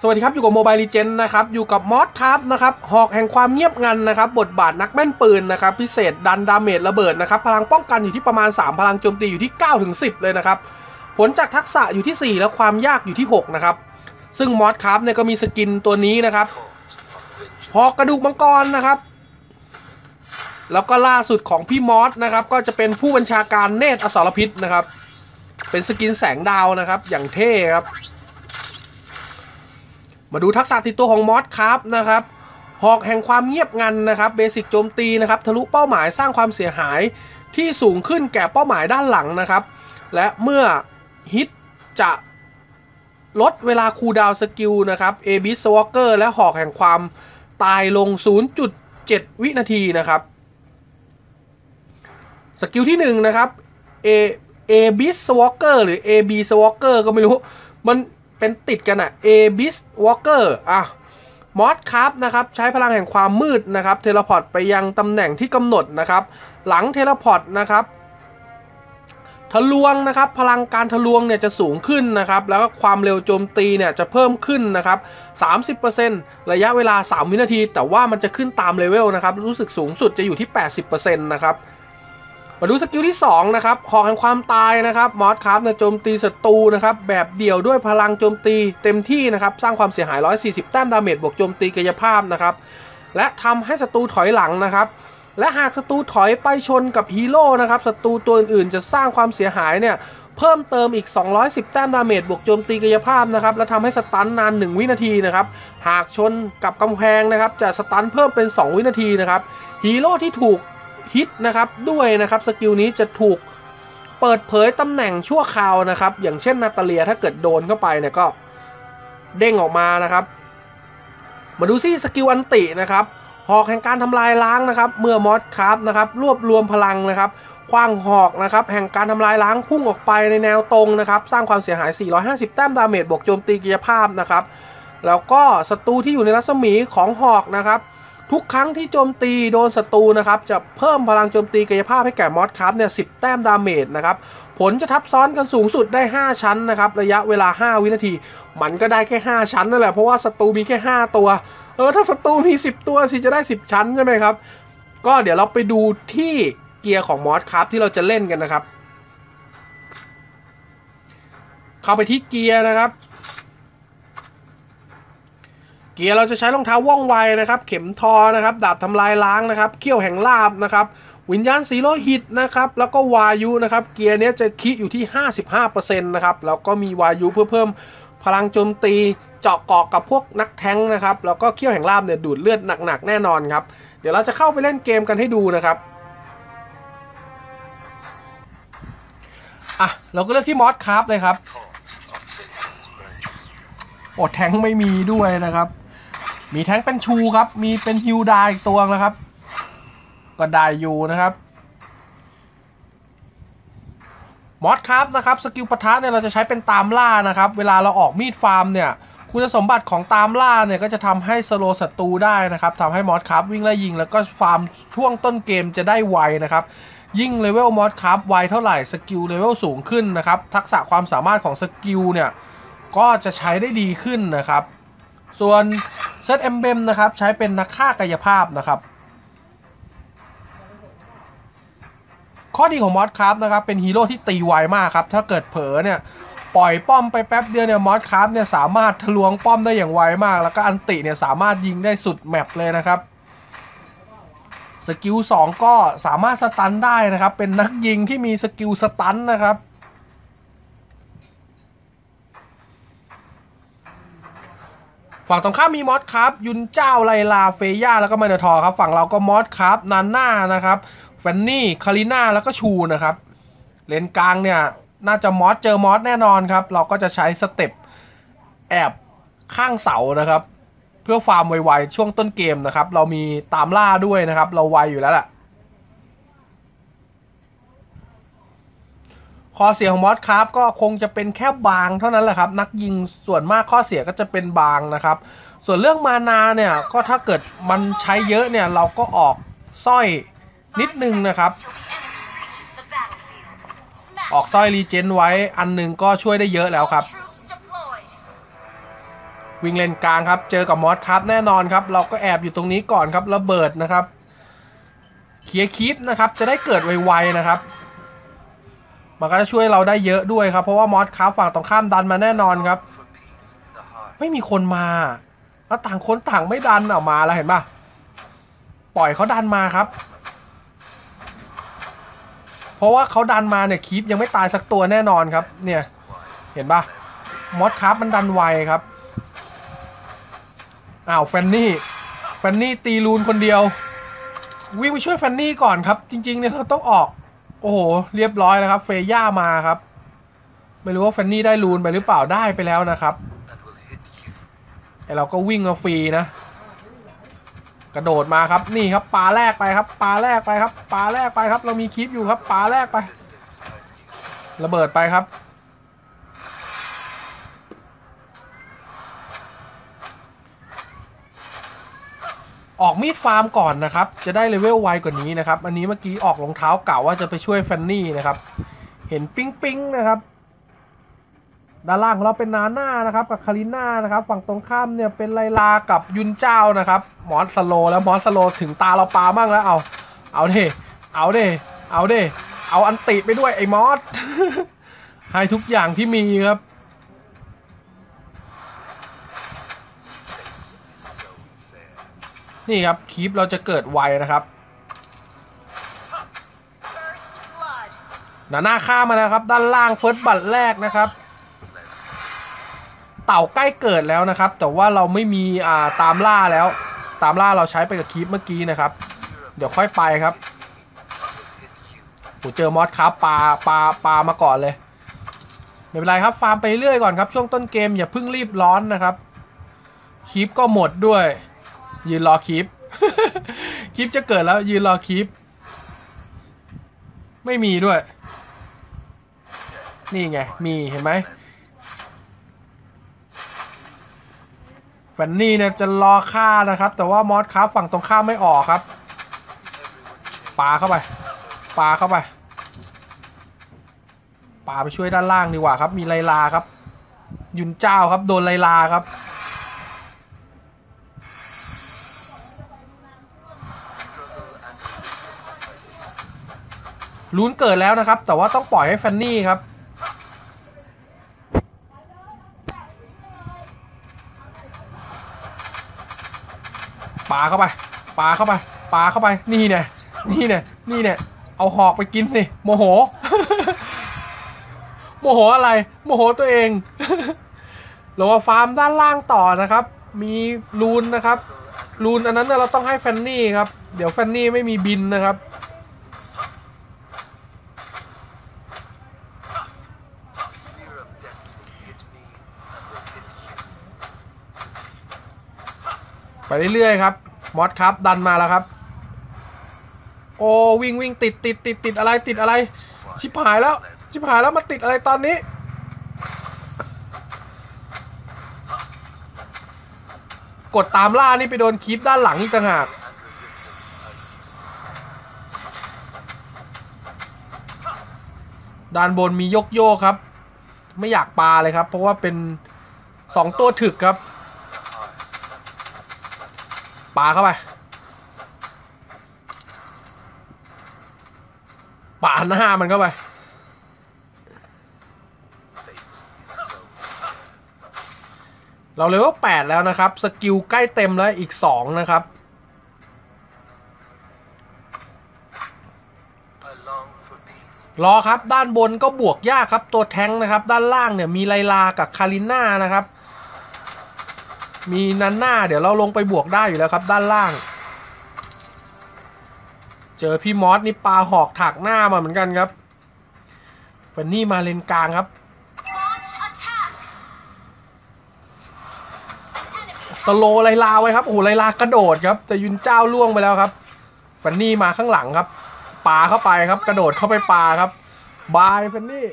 สวัสดีครับ อยู่กับโมบายลีเจนนะครับ อยู่กับมอสครับนะครับหอกแห่งความเงียบงันนะครับ บทบาทนักแม่นปืนนะครับ พิเศษดันดาเมจระเบิดนะครับ พลังป้องกันอยู่ที่ประมาณ 3 พลังโจมตีอยู่ที่ 9 ถึง 10 เลยนะครับ ผลจากทักษะอยู่ที่ 4 แล้วความยากอยู่ที่ 6 นะครับ ซึ่งมอสครับเนี่ยก็มีสกินตัวนี้นะครับหอกกระดูกมังกรนะครับ แล้วก็ล่าสุดของพี่มอสนะครับ ก็จะเป็นผู้บัญชาการเนตรอสรพิษนะครับ เป็นสกินแสงดาวนะครับ อย่างเท่ครับ มาดูทักษะติดตัวของมอสครับนะครับหอกแห่งความเงียบงันนะครับเบสิกโจมตีนะครับทะลุเป้าหมายสร้างความเสียหายที่สูงขึ้นแก่เป้าหมายด้านหลังนะครับ และเมื่อฮิตจะลดเวลาคูดาวสกิลนะครับเอบิสวอเกอร์และหอกแห่งความตายลง 0.7 วินาทีนะครับ สกิลที่1นะครับ A A b i s Walker หรือ A B Walker ก็ไม่รู้ มัน เป็นติดกันอะ A b i s Walker อะมอสครับนะครับใช้พลังแห่งความมืดนะครับเทเลพอร์ตไปยังตำแหน่งที่กำหนดนะครับ หลังเทเลพอร์ตนะครับทะลวงนะครับพลังการทะลวงเนี่ยจะสูงขึ้นนะครับแล้วก็ความเร็วโจมตีเนี่ยจะเพิ่มขึ้นนะครับ30%ระยะเวลา 3 วินาที แต่ว่ามันจะขึ้นตามเลเวลนะครับรู้สึกสูงสุดจะอยู่ที่ 80%นะครับ มาดูสกิลที่ 2 นะครับหอกแห่งความตายนะครับมอสครับเนี่ยโจมตีศัตรูนะครับแบบเดี่ยวด้วยพลังโจมตีเต็มที่นะครับสร้างความเสียหาย 140 แต้มดาเมจบวกโจมตีกายภาพนะครับและทำให้ศัตรูถอยหลังนะครับและหากศัตรูถอยไปชนกับฮีโร่นะครับศัตรูตัวอื่นๆจะสร้างความเสียหายเนี่ยเพิ่มเติมอีก 210 แต้มดาเมจบวกโจมตีกายภาพนะครับและทำให้สตันนาน 1 วินาทีนะครับหากชนกับกำแพงนะครับจะสตันเพิ่มเป็น 2 วินาทีนะครับฮีโร่ที่ถูก ฮิตนะครับด้วยนะครับสกิลนี้จะถูกเปิดเผยตำแหน่งชั่วคราวนะครับ อย่างเช่นนาตาเลียถ้าเกิดโดนเข้าไปเนี่ยก็เด้งออกมานะครับ มาดูซิสกิลอันตินะครับหอกแห่งการทำลายล้างนะครับ เมื่อมอสครับนะครับรวบรวมพลังนะครับคว้างหอกนะครับแห่งการทำลายล้างพุ่งออกไปในแนวตรงนะครับ สร้างความเสียหาย 450 แต้มดาเมจบวกโจมตีกิจภาพนะครับ แล้วก็ศัตรูที่อยู่ในรัศมีของหอกนะครับ ทุกครั้งที่โจมตีโดนศัตรูนะครับ จะเพิ่มพลังโจมตีกายภาพให้แก่มอสครับเนี่ย10แต้มดาเมจนะครับ ผลจะทับซ้อนกันสูงสุดได้ 5 ชั้นนะครับ ระยะเวลา 5 วินาที มันก็ได้แค่ 5 ชั้นนั่นแหละ เพราะว่าศัตรูมีแค่ 5 ตัว เออ ถ้าศัตรูมี 10 ตัวสิจะได้ 10 ชั้นใช่ไหมครับ ก็เดี๋ยวเราไปดูที่เกียร์ของมอสครับที่เราจะเล่นกันนะครับ เข้าไปที่เกียร์นะครับ เกียร์เราจะใช้รองเท้าว่องไวนะครับ เข็มทอนะครับ ดาบทำลายล้างนะครับ เขี้ยวแห่งลาบนะครับวิญญาณสีโลหิตนะครับ แล้วก็วายุนะครับ เกียร์นี้จะคิอยู่ที่ 55%นะครับ แล้วก็มีวายุเพื่อเพิ่มพลังโจมตีเจาะเกาะกับพวกนักแท้งนะครับ แล้วก็เขี้ยวแห่งลาบเนี่ยดูดเลือดหนักๆแน่นอนครับ เดี๋ยวเราจะเข้าไปเล่นเกมกันให้ดูนะครับอะเราก็เลือกที่มอสครับเลยครับ โอ้แทงไม่มีด้วยนะครับ มีแทงเป็นชูครับ มีเป็นฮิวดาอีกตัวนะครับ ก็ได้อยู่นะครับ มอสครับนะครับ สกิลปะทะเนี่ยเราจะใช้เป็นตามล่านะครับ เวลาเราออกมีดฟาร์มเนี่ย คุณสมบัติของตามล่าเนี่ยก็จะทำให้สโลศัตรูได้นะครับทำให้มอสครับวิ่งไล่ยิงแล้วก็ฟาร์มช่วงต้นเกมจะได้ไวนะครับยิ่งเลเวลมอสครับไวเท่าไหร่สกิลเลเวลสูงขึ้นนะครับ ทักษะความสามารถของสกิลเนี่ย ก็จะใช้ได้ดีขึ้นนะครับ ส่วน เซตเอมเบมนะครับ ใช้เป็นนักฆ่ากายภาพนะครับ ข้อดีของมอสครับนะครับ เป็นฮีโร่ที่ตีไวมากครับ ถ้าเกิดเผลอเนี่ย ปล่อยป้อมไปแป๊บเดียวเนี่ยมอสครับเนี่ยสามารถทะลวงป้อมได้อย่างไวมาก แล้วก็อันติเนี่ยสามารถยิงได้สุดแมปเลยนะครับสกิล2ก็สามารถสตันได้นะครับ เป็นนักยิงที่มีสกิลสตันนะครับ ฝั่งตรงข้ามมีมอสครับยุนเจ้าไลลาเฟย่าแล้วก็มาเนทอร์ครับ ฝั่งเราก็มอสครับนันน่านะครับแฟนนี่คาริน่าแล้วก็ชูนะครับ เลนกลางเนี่ยน่าจะมอสเจอมอสแน่นอนครับ เราก็จะใช้สเต็ปแอบข้างเสานะครับ เพื่อฟาร์มไวๆช่วงต้นเกมนะครับ เรามีตามล่าด้วยนะครับ เราไวอยู่แล้วแหละ ข้อเสียของมอสครับก็คงจะเป็นแค่บางเท่านั้นแหละครับ นักยิงส่วนมากข้อเสียก็จะเป็นบางนะครับ ส่วนเรื่องมานาเนี่ยก็ถ้าเกิดมันใช้เยอะเนี่ยเราก็ออกสร้อยนิดนึงนะครับ ออกสร้อยรีเจนไว้อันหนึงก็ช่วยได้เยอะแล้วครับ วิ่งเลนกลางครับ เจอกับมอสครับแน่นอนครับ เราก็แอบอยู่ตรงนี้ก่อนครับระเบิดนะครับเคลียร์คีปนะครับจะได้เกิดไวๆนะครับ มันก็จะช่วยเราได้เยอะด้วยครับ เพราะว่ามอสครับฝั่งตรงข้ามดันมาแน่นอนครับ ไม่มีคนมา แล้วต่างคนต่างไม่ดันออกมาแล้วเห็นปะปล่อยเขาดันมาครับ เพราะว่าเขาดันมาเนี่ยคีปยังไม่ตายสักตัวแน่นอนครับ เนี่ย เห็นปะมอสครับมันดันไวครับอ้าวแฟนนี่แฟนนี่ตีลูนคนเดียว วิ่งไปช่วยแฟนนี่ก่อนครับ จริงๆเนี่ยเราต้องออก โอ้โห เรียบร้อยแล้วครับ เฟย่ามาครับ ไม่รู้ว่าแฟนนี่ได้ลูนไปหรือเปล่าได้ไปแล้วนะครับไอเราก็วิ่งมาฟรีนะ กระโดดมาครับนี่ครับปลาแรกไปครับปลาแรกไปครับปลาแรกไปครับ เรามีคลิปอยู่ครับปลาแรกไประเบิดไปครับ ออกมีดฟาร์มก่อนนะครับ จะได้เลเวลไวกว่านี้นะครับ อันนี้เมื่อกี้ออกรองเท้าเก่าว่าจะไปช่วยแฟนนี่นะครับ เห็นปิ๊งปิ๊งนะครับ ด้านล่างของเราเป็นนาน่านะครับ กับคาริน่านะครับ ฝั่งตรงข้ามเนี่ยเป็นไลลากับยุนเจ้านะครับ มอนสโลแล้วมอนสโลถึงตาเราปามั่งแล้ว เอา เอาเดเอาเดเอาเดเอาอันติไปด้วยไอ้มอสให้ทุกอย่างที่มีครับ นี่ครับคีปเราจะเกิดไวนะครับหนาหน้าข้ามาแล้วครับ ด้านล่างเฟิร์สบัตแรกนะครับ เต่าใกล้เกิดแล้วนะครับ แต่ว่าเราไม่มีอ่าตามล่าแล้ว ตามล่าเราใช้ไปกับคีปเมื่อกี้นะครับ เดี๋ยวค่อยไปครับ Hit you. โหเจอมอสครับปลาปลาปลามาก่อนเลยไม่เป็นไรครับฟาร์มไปเรื่อยก่อนครับ ช่วงต้นเกมอย่าเพิ่งรีบร้อนนะครับคีปก็หมดด้วย ยืนรอคีปคีปจะเกิดแล้วยืนรอคีปไม่มีด้วย นี่ไง มีเห็นไหมแฟนนี่เนี่ยจะรอฆ่านะครับ แต่ว่ามอสครับฝั่งตรงข้ามไม่ออกครับปาเข้าไปปาเข้าไปปาไปช่วยด้านล่างดีกว่าครับ มีไลลาครับ ยุนเจ้าครับ โดนไลลาครับ ลุ้นเกิดแล้วนะครับ แต่ว่าต้องปล่อยให้แฟนนี่ครับ ปาเข้าไป ปาเข้าไป ปาเข้าไป นี่เนี่ย นี่เนี่ย นี่เนี่ย เอาหอกไปกินสิ โมโห โมโหอะไร โมโหตัวเองเรามาฟาร์มด้านล่างต่อนะครับ มีรูนนะครับรูนอันนั้นน่ะเราต้องให้แฟนนี่ครับ เดี๋ยวแฟนนี่ไม่มีบินนะครับ ไปเรื่อยๆครับมอสครับดันมาแล้วครับ โอ้วิ่งวิ่งติดติดติดติดอะไรติดอะไร ชิบหายแล้ว ชิบหายแล้วมาติดอะไรตอนนี้ กดตามล่านี่ไปโดนคีปด้านหลังอีกต่างหากด้านบนมียกโยกครับ ไม่อยากปลาเลยครับ เพราะว่าเป็นสองตัวถึกครับ ปาเข้าไปปาหน้ามันเข้าไปเราเลยว่าแปดแล้วนะครับ สกิลใกล้เต็มแล้วอีกสองนะครับ รอครับด้านบนก็บวกยากครับ ตัวแท้งนะครับ ด้านล่างเนี่ยมีไลลากับคาริน่านะครับ มีนันหน่าเดี๋ยวเราลงไปบวกได้อยู่แล้วครับ ด้านล่าง เจอพี่มอสนี่ปลาหอกถักหน้ามาเหมือนกันครับวันนี้มาเลนกลางครับ สโลไลลาไว้ครับโอ้โหไลลากระโดดครับ แต่ยุนเจ้าล่วงไปแล้วครับฟันนี่มาข้างหลังครับปาเข้าไปครับ กระโดดเข้าไปปาครับ บายเฟนนี่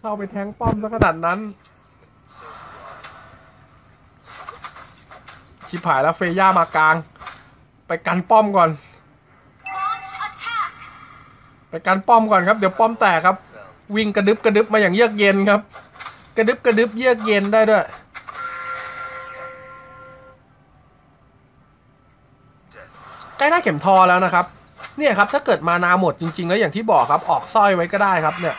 เข้าไปแทงป้อมซะขนาดนั้น ชิบหายแล้วเฟย่ามากลาง ไปกันป้อมก่อน ไปกันป้อมก่อนครับ เดี๋ยวป้อมแตกครับ วิ่งกระดึบกระดึบมาอย่างเยือกเย็นครับ กระดึบกระดึบเยือกเย็นได้ด้วยใกล้ได้เข็มทอแล้วนะครับเนี่ยครับถ้าเกิดมานาหมดจริง ๆ แล้วอย่างที่บอกครับออกสร้อยไว้ก็ได้ครับเนี่ย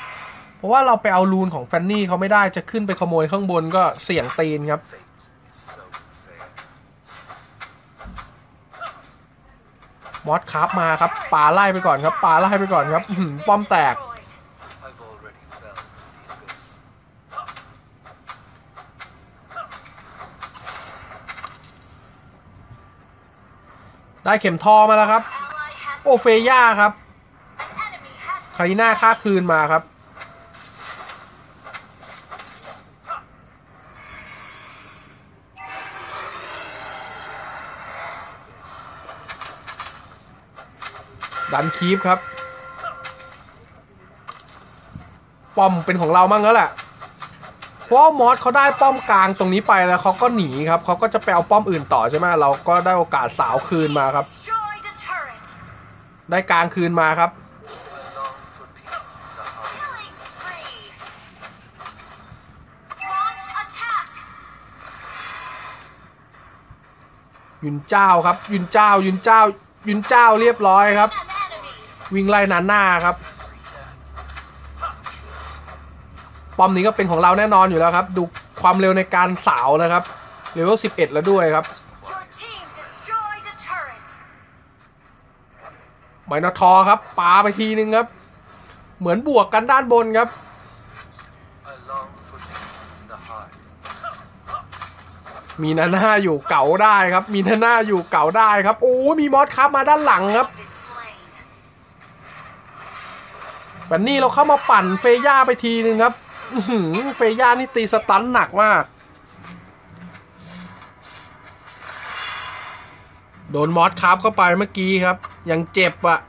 เพราะว่าเราไปเอารูนของแฟนนี่เขาไม่ได้จะขึ้นไปขโมยข้างบนก็เสี่ยงตีนครับ มอสคราฟมาครับปลาไล่ไปก่อนครับปลาไล่ไปก่อนครับป้อมแตก ได้เข็มทอมาแล้วครับ โอเฟย่าครับคาริน่าค่าคืนมาครับ ดันคีฟครับ ป้อมเป็นของเรามั่งแล้วแหละเพราะมอสเขาได้ป้อมกลางตรงนี้ไปแล้วเขาก็หนีครับเขาก็จะไปเอาป้อมอื่นต่อใช่ไหมเราก็ได้โอกาสสาวคืนมาครับ ได้กลางคืนมาครับ ยุนเจ้าครับ ยุนเจ้ายุนเจ้ายุนเจ้าเรียบร้อยครับ วิ่งไล่นานหน้าครับ ป้อมนี้ก็เป็นของเราแน่นอนอยู่แล้วครับ ดูความเร็วในการสาวนะครับเลเวล11 แล้วด้วยครับไมนทอครับปาไปทีนึงครับ เหมือนบวกกันด้านบนครับมีนาน่าอยู่เก่าได้ครับ มีนาน่าอยู่เก่าได้ครับ โอ้ มีมอสครับมาด้านหลังครับ แบบนี้เราเข้ามาปั่นเฟย่าไปทีนึงครับเฟย่านี่ตีสตันหนักมาก โดนมอสคาร์ฟเข้าไปเมื่อกี้ครับ ยังเจ็บอะ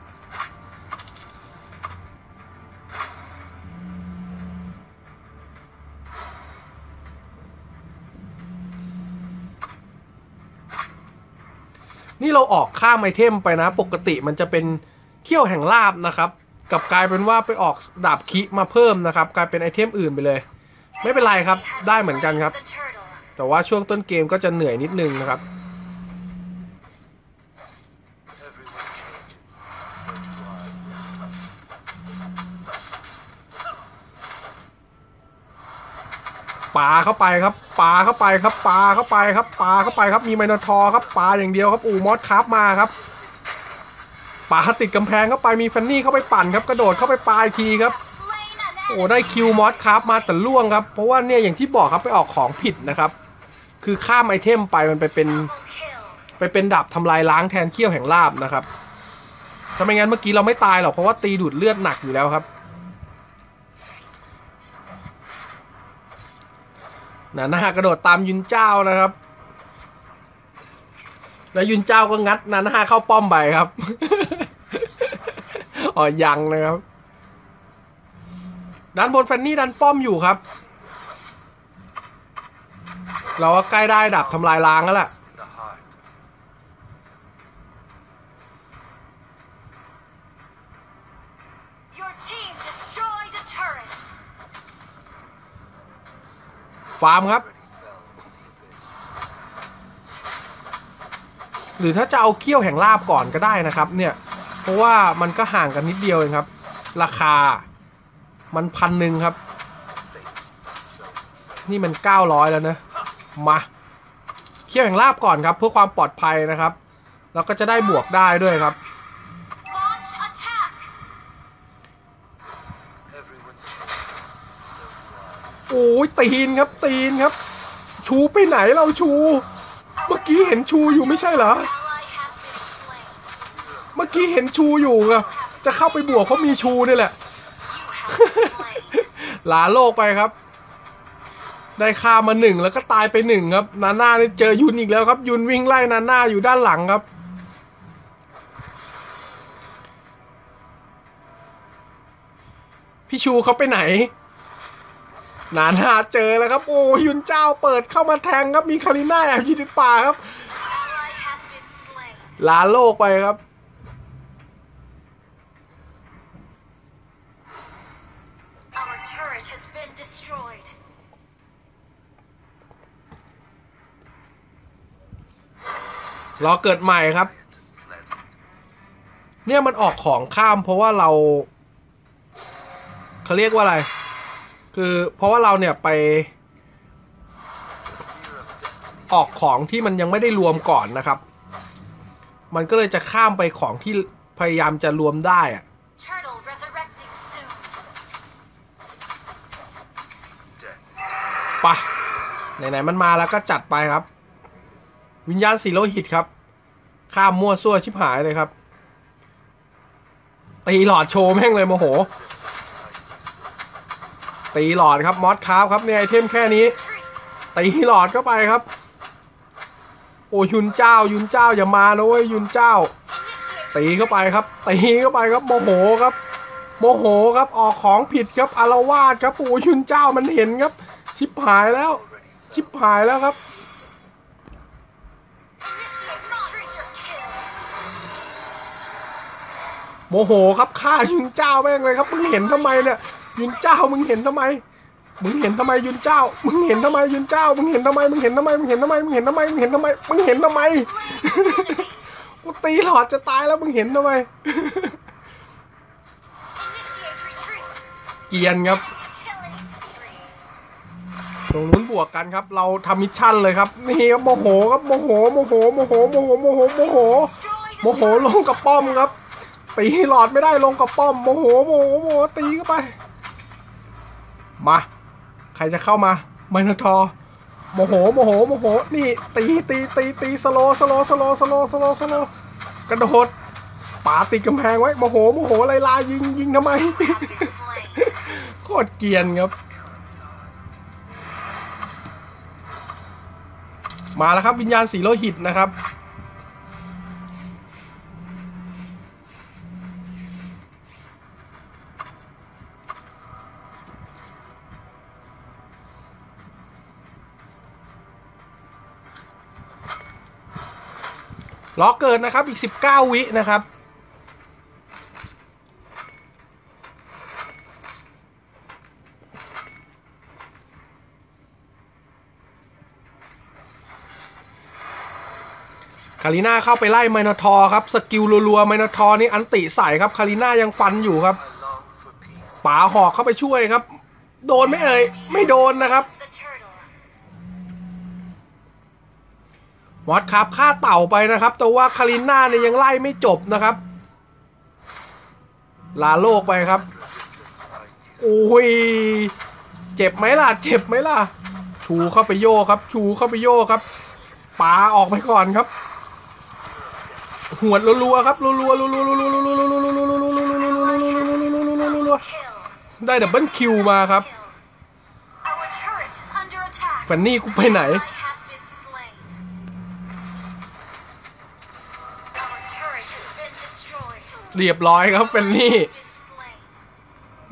นี่เราออกข้ามไอเทมไปนะ ปกติมันจะเป็นเขี้ยวแห่งลาบนะครับ กับกลายเป็นว่าไปออกดาบคิมาเพิ่มนะครับ กลายเป็นไอเทมอื่นไปเลย ไม่เป็นไรครับได้เหมือนกันครับ แต่ว่าช่วงต้นเกมก็จะเหนื่อยนิดนึงนะครับปาเข้าไปครับปาเข้าไปครับปาเข้าไปครับปาเข้าไปครับมีไมโนทอครับปาอย่างเดียวครับอูมอสคราฟมาครับ ปาติดกำแพงเข้าไปมีฟันนี่เข้าไปปั่นครับกระโดดเข้าไปปาอีกทีครับโอ้ได้คิวมอสคราฟมาแต่ล่วงครับ เพราะว่าเนี่ยอย่างที่บอกครับไปออกของผิดนะครับ คือข้ามไอเทมไปมันไปเป็นไปเป็นดับทำลายล้างแทนเขี้ยวแห่งลาบนะครับถ้าไม่งั้นเมื่อกี้เราไม่ตายหรอกเพราะว่าตีดูดเลือดหนักอยู่แล้วครับนาน่ากระโดดตามยุนเจ้านะครับ แล้วยุนเจ้าก็งัดนาน่าเข้าป้อมไปครับ อ๋อยังนะครับ ด้านบนแฟนนี่ดันป้อมอยู่ครับ เราก็ใกล้ได้ดับทำลายล้างแล้วล่ะ In the heart. Your team destroyed a turret. ฟาร์มครับ หรือถ้าจะเอาเขี้ยวแห่งลาบก่อนก็ได้นะครับเนี่ยเพราะว่ามันก็ห่างกันนิดเดียวเองครับ ราคามันพันหนึ่งครับ Fate is so unfair. นี่มัน 900 แล้วนะมาเขี้ยวแห่งลาบก่อนครับ เพื่อความปลอดภัยนะครับ แล้วก็จะได้บวกได้ด้วยครับโอ้ยตีนครับตีนครับ ชูไปไหนเราชู เมื่อกี้เห็นชูอยู่ไม่ใช่เหรอ เมื่อกี้เห็นชูอยู่อะจะเข้าไปบวกเพรามีชูนี่แหละ หลาโลกไปครับ ได้ฆ่ามาหนึ่งแล้วก็ตายไปหนึ่งครับ นาน่าเจอยุนอีกแล้วครับ ยุนวิ่งไล่นาน่าอยู่ด้านหลังครับพี่ชูเขาไปไหน นานาเจอแล้วครับ โอ้ยุนเจ้าเปิดเข้ามาแทงครับมีคาริน่าแอบยิงใป่าครับ ลาโลกไปครับ รอเกิดใหม่ครับ เนี่ยมันออกของข้ามเพราะว่าเราเขาเรียกว่าอะไร คือเพราะว่าเราเนี่ยไป Spear of destiny. ออกของที่มันยังไม่ได้รวมก่อนนะครับ มันก็เลยจะข้ามไปของที่พยายามจะรวมได้อะ Turtle resurrecting soon. Death is ไปะไหนๆมันมาแล้วก็จัดไปครับ วิญญาณสีโลหิตครับ ข้ามมั่วซั่วชิบหายเลยครับตีหลอดโชว์แม่งเลยโมโห ตีหลอดครับมอสคราฟครับเนี่ยไอเทมแค่นี้ตีหลอดเข้าไปครับ โอ้ยุนเจ้ายุนเจ้าอย่ามานะเว้ยยุนเจ้าตีเข้าไปครับตีเข้าไปครับโมโหครับ โมโหครับออกของผิดครับอารวาสครับโอ้ยุนเจ้ามันเห็นครับ ชิบหายแล้ว ชิบหายแล้วครับโมโหครับฆ่ายุนเจ้าแม่งเลยครับมึงเห็นทำไมเนี่ย ยุนเจ้ามึงเห็นทำไม มึงเห็นทำไมยุนเจ้า มึงเห็นทำไมยุนเจ้า มึงเห็นทำไม มึงเห็นทำไม มึงเห็นทำไม มึงเห็นทำไม มึงเห็นทำไม มึงเห็นทำไม กูตีหลอดจะตายแล้วมึงเห็นทำไม เกียนครับตรงนู้นบวกกันครับ เราทำมิชชั่นเลยครับ นี่ครับโมโหครับโมโหโมโหโมโหโมโหโมโหโมโหโมโหลงกับป้อมครับตีหลอดไม่ได้ลงกับป้อมโมโหโมโหโมโหตีเข้าไป มา ใครจะเข้ามาไมโนทอร์โมโหโมโหโมโห นี่ตีตีตีตีสโลสโลสโลสโลสโลสโลกระโดดป่าติดกำแพงไว้โมโหโมโหไล่ลายิงยิงทำไม โคตรเกียนครับ มาแล้วครับวิญญาณสีโลหิตนะครับ ล้อเกิดนะครับอีก 19 วินะครับ คาริน่าเข้าไปไล่ไมโนทอร์ครับ สกิลรัวๆไมโนทอร์นี่อันติใส่ครับ คาริน่ายังฟันอยู่ครับป๋าหอกเข้าไปช่วยครับ โดนไหม่เอ่ย ไม่โดนนะครับ The turtle. มอสครับฆ่าเต่าไปนะครับ แต่ว่าคาริน่าเนี่ยยังไล่ไม่จบนะครับ ลาโลกไปครับโอ้ยเจ็บไหมล่ะ เจ็บไหมล่ะ ชูเข้าไปโยครับ ชูเข้าไปโยครับปาออกไปก่อนครับ หวดรัวๆครับรัวๆรัวๆรัวๆรัวๆรัวๆรัวๆรัวๆรัวๆรัวๆรัวๆรัวๆรัวๆรัวๆรัวๆรัวๆรัวๆ Kill. ได้ดับเบิลคิวมาครับ Kill. Our turret is under attack. แฟนนี่กูไปไหน เรียบร้อยครับเป็นนี่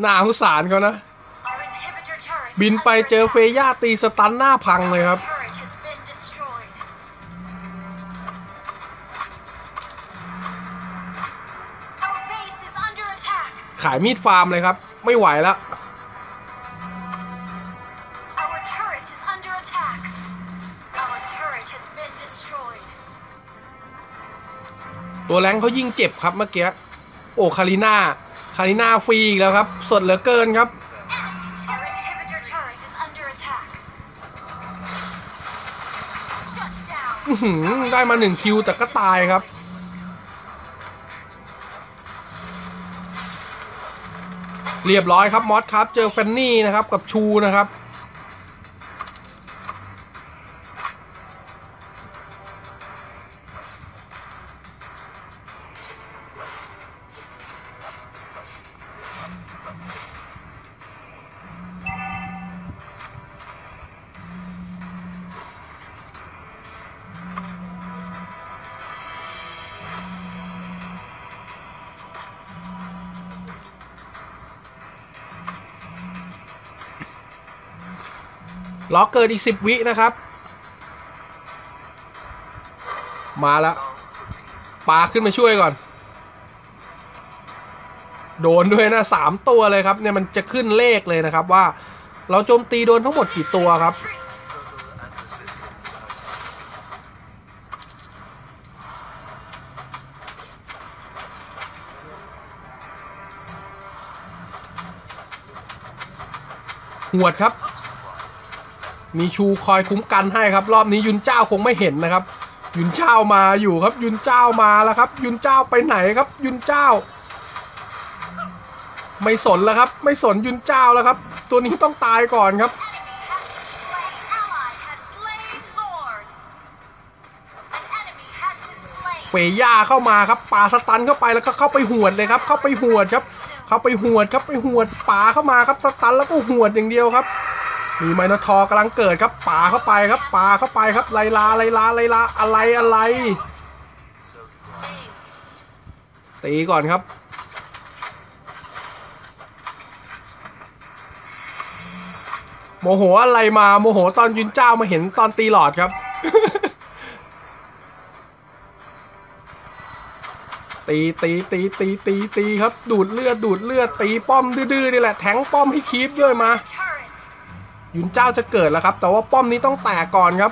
หน้าสงสารเขานะ บินไปเจอเฟย่าตีสตันหน้าพังเลยครับ ขายมีดฟาร์มเลยครับ ไม่ไหวแล้วตัวแรงเขายิ่งเจ็บครับเมื่อกี้ โอ้คาริน่าคาริน่าฟรีอีกแล้วครับ สดเหลือเกินครับ ได้มาหนึ่งคิวแต่ก็ตายครับเรียบร้อยครับมอสครับ เจอแฟนนี่นะครับกับชูนะครับ ล็อกเกิดอีก 10 วินะครับ มาแล้วปาขึ้นมาช่วยก่อน โดนด้วยนะสามตัวเลยครับเนี่ยมันจะขึ้นเลขเลยนะครับว่าเราโจมตีโดนทั้งหมดกี่ตัวครับ หวดครับ มีชูคอยคุ้มกันให้ครับ รอบนี้ยุนเจ้าคงไม่เห็นนะครับ ยุนเจ้ามาอยู่ครับ ยุนเจ้ามาแล้วครับ ยุนเจ้าไปไหนครับ ยุนเจ้า ไม่สนแล้วครับ ไม่สนยุนเจ้าแล้วครับ ตัวนี้ต้องตายก่อนครับเฟย่าเข้ามาครับปาสตันเข้าไปแล้วก็เข้าไปหวดเลยครับ เข้าไปหวดครับ เข้าไปหวดครับไปหวดป่าเข้ามาครับสตันแล้วก็หวดอย่างเดียวครับ มีไมโนทอร์กำลังเกิดครับป่าเข้าไปครับป่าเข้าไปครับไลลาไลลาไลลาอะไรอะไรตีก่อนครับ โมโหอะไรมาโมโหตอนยุนเจ้ามาเห็นตอนตีหลอดครับ ตีตีตีตีตีตีครับ ดูดเลือดดูดเลือดตีป้อมดื้อๆนี่แหละแทงป้อมให้คีบด้วยมา ยุนเจ้าจะเกิดแล้วครับ แต่ว่าป้อมนี้ต้องแตกก่อนครับ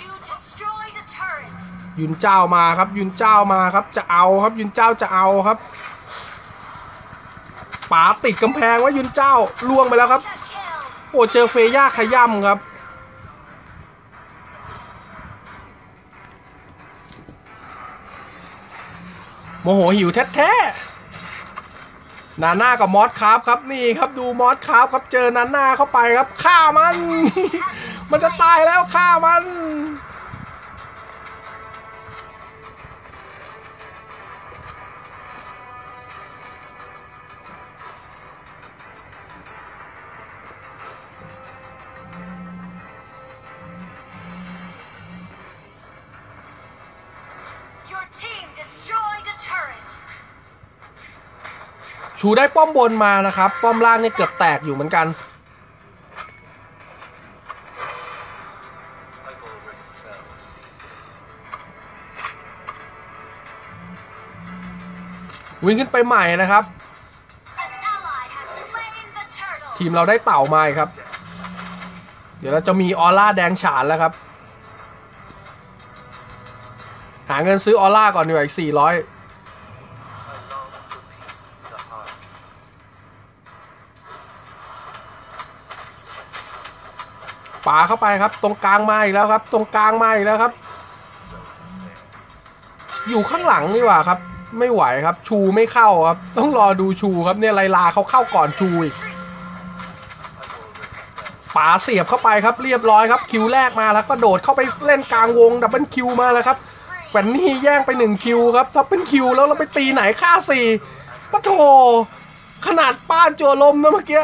You destroyed a turret. ยุนเจ้ามาครับ ยุนเจ้ามาครับ จะเอาครับ ยุนเจ้าจะเอาครับป๋าติดกำแพงไว่ายุนเจ้าล่วงไปแล้วครับ The kill. โอ้เจอเฟย่าขย่ำครับโมโหหิวแท้ๆ นาน่ากับมอสคราฟครับนี่ครับดูมอสคราฟครับเจอนาน่าเข้าไปครับฆ่ามัน มันจะตายแล้วฆ่ามัน ชูได้ป้อมบนมานะครับ ป้อมล่างเนี่ยเกือบแตกอยู่เหมือนกัน วิ่งขึ้นไปใหม่นะครับ ทีมเราได้เต่ามาครับ เดี๋ยวเราจะมีออร่าแดงฉานแล้วครับ หาเงินซื้อออร่าก่อนดีกว่าอีก400 ป่าเข้าไปครับ ตรงกลางมาอีกแล้วครับ ตรงกลางมาอีกแล้วครับ อยู่ข้างหลังนี่หว่าครับ ไม่ไหวครับ ชูไม่เข้าครับ ต้องรอดูชูครับเนี่ยไลลาเขาเข้าก่อนชูอีกป๋าเสียบเข้าไปครับเรียบร้อยครับคิวแรกมาแล้วก็โดดเข้าไปเล่นกลางวงดับเบิลคิวมาแล้วครับแฟนนี่แย่งไปหนึ่งคิวครับถ้าเป็นคิวแล้วเราไปตีไหนฆ่าสี่ปะโถขนาดป้านจัวลมนะเมื่อกี้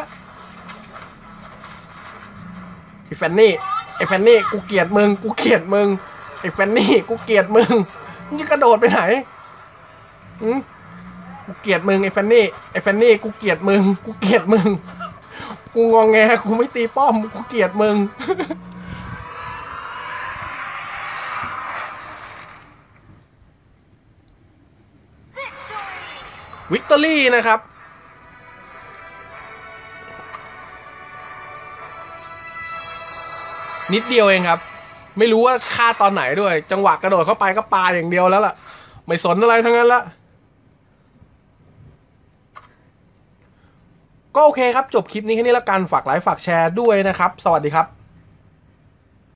ไอ้แฟนนี่ไอ้แฟนนี่กูเกลียดมึงกูเกลียดมึงไอ้แฟนนี่กูเกลียดมึงมึงจะกระโดดไปไหนอืมกูเกลียดมึงไอ้แฟนนี่ไอ้แฟนนี่กูเกลียดมึงกูเกลียดมึงกูงองแงกูไม่ตีป้อมกูเกลียดมึงวิกตอรี่นะครับ นิดเดียวเองครับ ไม่รู้ว่าฆ่าตอนไหนด้วย จังหวะกระโดดเข้าไปก็ปาอย่างเดียวแล้วล่ะ ไม่สนอะไรทั้งนั้นละก็โอเคครับ จบคลิปนี้แค่นี้ละกันฝากไลค์ฝากแชร์ด้วยนะครับ สวัสดีครับ